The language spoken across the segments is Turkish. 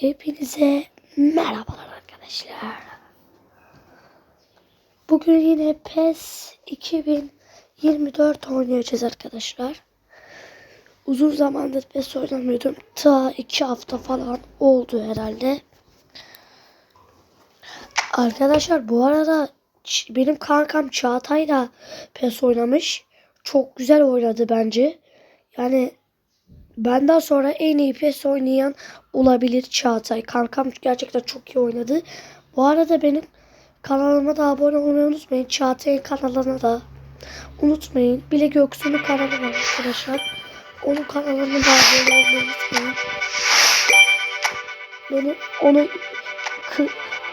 Hepinize merhabalar arkadaşlar. Bugün yine PES 2024 oynayacağız arkadaşlar. Uzun zamandır PES oynamıyordum. Ta iki hafta falan oldu herhalde. Arkadaşlar bu arada benim kankam Çağatay da PES oynamış. Çok güzel oynadı bence. Yani Benden sonra en iyi PES oynayan olabilir Çağatay. Kankam gerçekten çok iyi oynadı. Bu arada benim kanalıma da abone olmayı unutmayın. Çağatay'ın kanalına da unutmayın. Bile Göksu'nun kanalı var arkadaşlar. Onun kanalına da abone olmayı unutmayın. Beni onu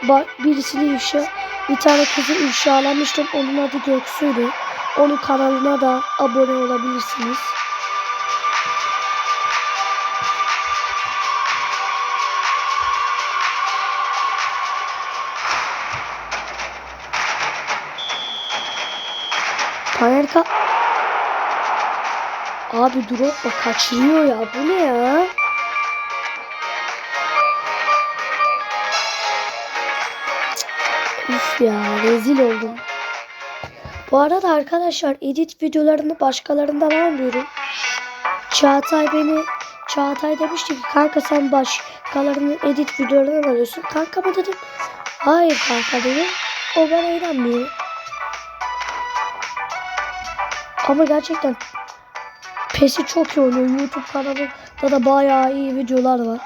bak birisini ifşa bir tane kızı ifşalamıştım. Onun adı Göksu'ydu. Onun kanalına da abone olabilirsiniz. Panelka Abi Drogba kaçırıyor ya. Bu ne ya? Üf ya rezil oldum. Bu arada arkadaşlar edit videolarını başkalarından almıyorum. Çağatay beni Çağatay demişti ki kanka sen başkalarının edit videolarını alıyorsun. Kanka mı dedim. Hayır kanka dedim. O bana inanmıyor. Ama gerçekten PES'i çok iyi oynuyor. YouTube kanalında da bayağı iyi videolar var.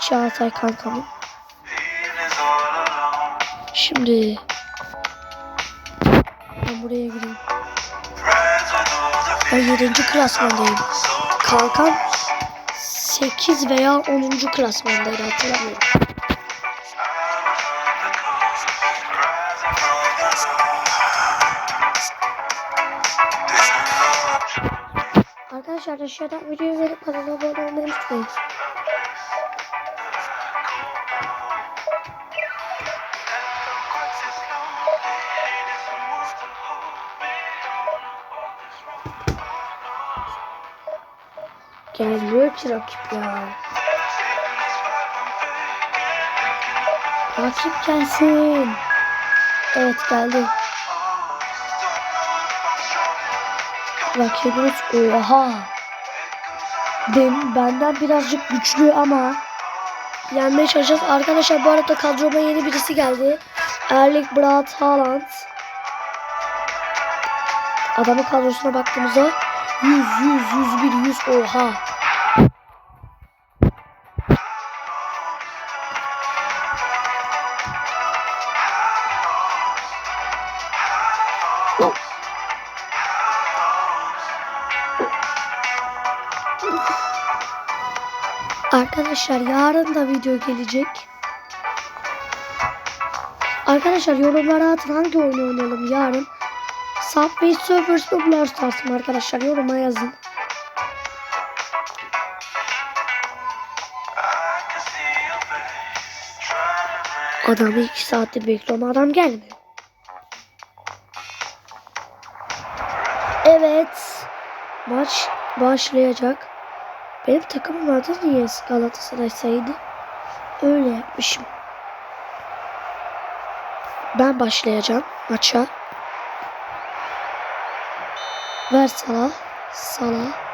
Çağatay kankamın. Şimdi ben buraya gireyim. Ben 7. klasmandayım. Kankam 8 veya 10. klasmandaydı hatırlamıyorum. Arkadaşlar aşağıdan videoyu verip kanala abone olmayı unutmayın. Gelmiyor ki rakip ya. Rakip gelsin. Evet geldi. Rakibimiz oha. Ben, benden birazcık güçlü ama yenmeye çalışacağız. Arkadaşlar bu arada kadroma yeni birisi geldi. Erling Braut Haaland. Adamın kadrosuna baktığımızda 100, 100, 101, 100 oha. Arkadaşlar yarın da video gelecek. Arkadaşlar yorumlara atın hangi oyunu oynayalım yarın. Subway Surfers mı Brawl Stars arkadaşlar yoruma yazın. Adamı iki saattir bekliyorum adam gelmiyor. Evet. Maç başlayacak. Benim takımım adı niye Galatasaray saydı? Öyle yapmışım. Ben başlayacağım maça. Ver Salah. Salah.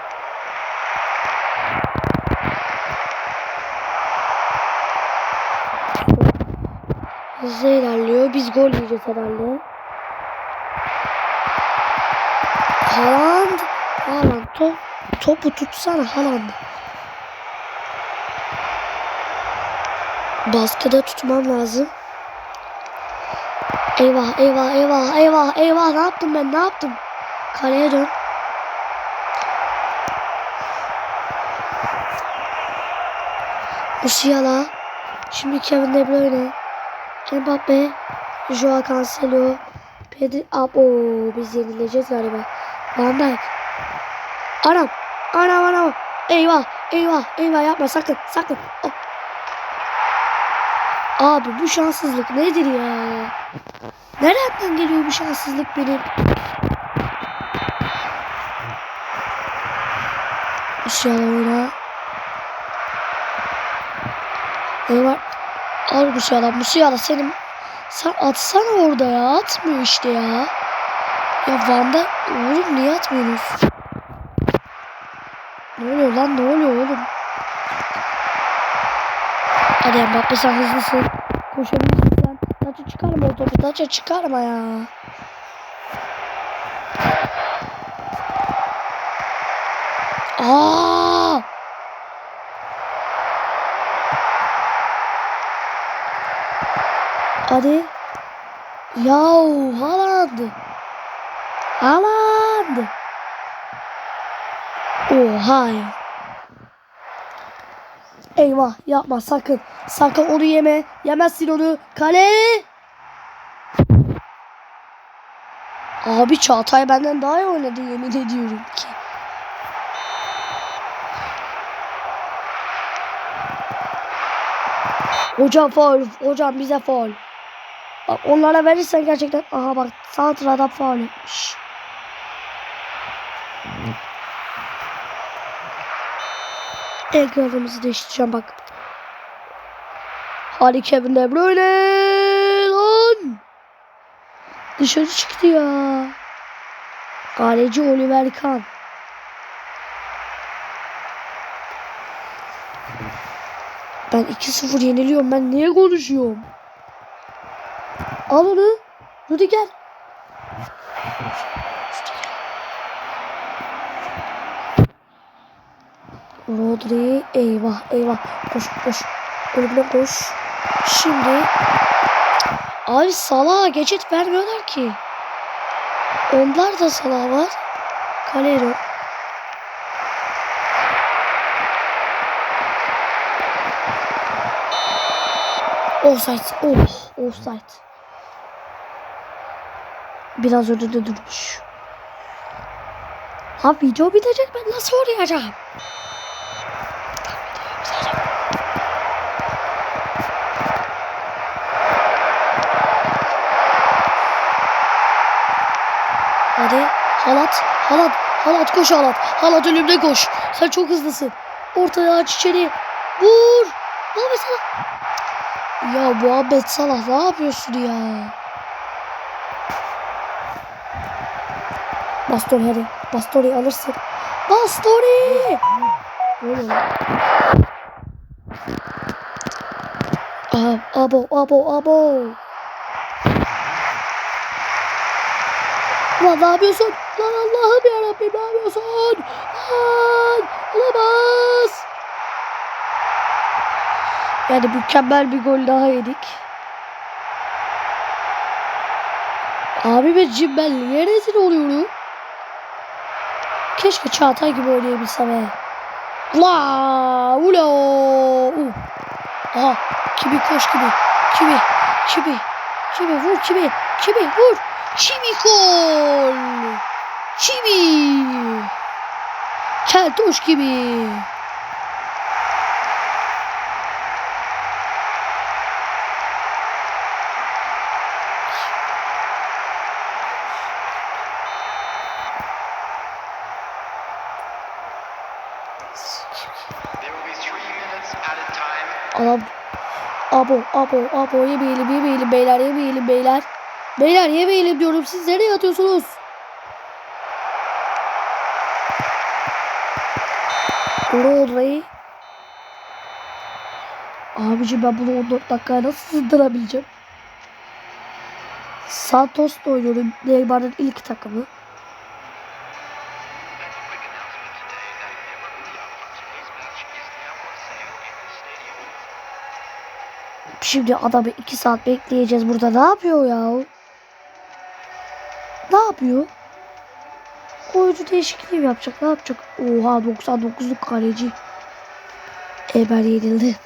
Hızlı ilerliyor. Biz gol yiyeceğiz herhalde. Haaland. Haaland top, topu tutsana Haaland. Baskıda tutmam lazım. Eyvah eyvah eyvah eyvah eyvah ne yaptım ben ne yaptım? Kaleye dön. Musiala. Şimdi Kevin De Bruyne. Mbappe. Joao Cancelo. Pedri. Abo biz yenileceğiz galiba. Van Dijk. Anam. Anam anam. Eyvah. Eyvah. Eyvah yapma sakın. Sakın. Oh. Abi bu şanssızlık nedir ya? Nereden geliyor bu şanssızlık benim? Musiala oyna. Neymar al Musiala. Musiala senin sen atsana orada ya. Atmıyor işte ya. Ya Van'da oğlum niye atmıyorsunuz? Ne oluyor lan ne oluyor oğlum? Hadi Mbappe sen hızlısın. Koşabilirsin sen. Taça çıkarma o topu. Taça çıkarma ya. Aa! Hadi. Yahu Haaland. Haaland. Oha ya. Eyvah yapma sakın. Sakın onu yeme. Yemezsin onu. Kale. Abi Çağatay benden daha iyi oynadı yemin ediyorum ki. Hocam faul. Hocam bize faul. Bak onlara verirsen gerçekten aha bak sağ sırada faul etmiş. Ekranımızı değiştireceğim bak. Hadi Kevin De Bruyne lan. Dışarı çıktı ya. Kaleci Oliver Kahn. Ben 2-0 yeniliyorum. Ben niye konuşuyorum? Al onu. Rüdiger. Rodri. Eyvah eyvah. Koş koş. Önüne koş. Şimdi. Abi Salah'a geçit vermiyorlar ki. Onlar da Salah var. Kalero. Offside. Oh, offside. Biraz önünde durmuş. Ha video bitecek ben nasıl oynayacağım? Hadi halat halat halat koş halat. Halat önümde koş. Sen çok hızlısın. Ortaya aç içeri. Vur. Muhammed Salah? Ya Muhammed Salah ne yapıyorsun ya? Bastoni hadi. Bastoni alırsın. Oluyor lan? Aa, abo abo abo. Lan ne yapıyorsun? Allah'ım yarabbim ne yapıyorsun? Lan olamaz. Yani mükemmel bir gol daha yedik. Abi ben cimbel niye rezil oluyorum? Keşke Çağatay gibi oynayabilsem he. La ula. Uh. Aha kimi koş gibi. Kimi. Kimi. Kimi vur kimi. Kimi vur. Kimi gol. A time. Adam. Abo, abo, abo yemeyelim, yemeyelim beyler, yemeyelim beyler. Beyler yemeyelim diyorum. Siz nereye atıyorsunuz? Rodri. Abici ben bunu 14 dakikaya nasıl sığdırabileceğim? Santos'ta oynuyorum. Neymar'ın ilk takımı. Şimdi adamı 2 saat bekleyeceğiz burada. Ne yapıyor ya? Ne yapıyor? Oyuncu değişikliği mi yapacak? Ne yapacak? Oha 99'luk kaleci. Eber yenildi.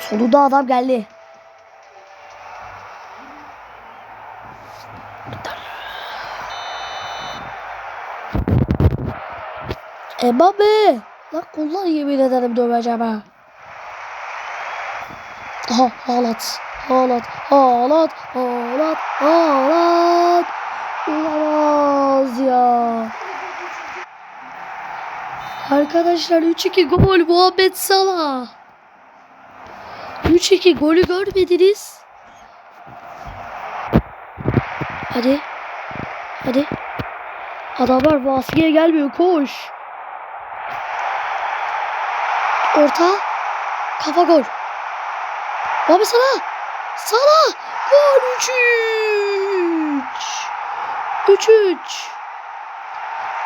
Sonunda adam geldi. Mbappe. Lan kullan yemin ederim döveceğim ha. Aha halat. Halat. Halat. Halat. Halat. Olamaz ya. Arkadaşlar 3-2 gol Muhammed Salah. 3-2 golü görmediniz. Hadi. Hadi. Adamlar baskıya gelmiyor. Koş. Orta. Kafa gol. Muhammed Salah. Salah. Gol 3-3. 3-3.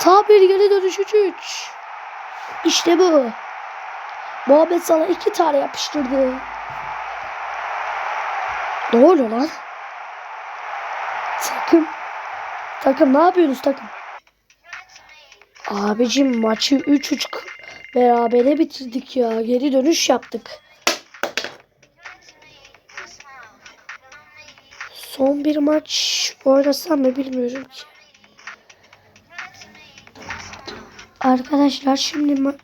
Tam bir geri dönüş 3-3. İşte bu. Muhammed Salah iki tane yapıştırdı. Ne oluyor lan? Takım. Takım ne yapıyorsunuz takım? Abicim maçı 3-3 k- berabere bitirdik ya. Geri dönüş yaptık. Bir maç oynasam mı bilmiyorum ki. Arkadaşlar şimdi ma-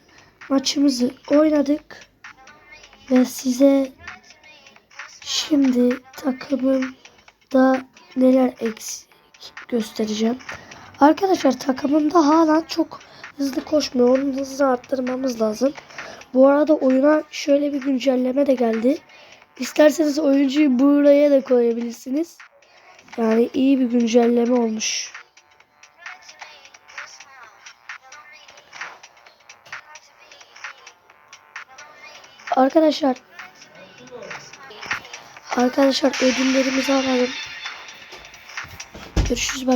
maçımızı oynadık. Ve size şimdi takımımda neler eksik göstereceğim. Arkadaşlar takımımda hala çok hızlı koşmuyor. Onun hızını arttırmamız lazım. Bu arada oyuna şöyle bir güncelleme de geldi. İsterseniz oyuncuyu buraya da koyabilirsiniz. Yani iyi bir güncelleme olmuş. Arkadaşlar Arkadaşlar ödüllerimizi alalım. Görüşürüz.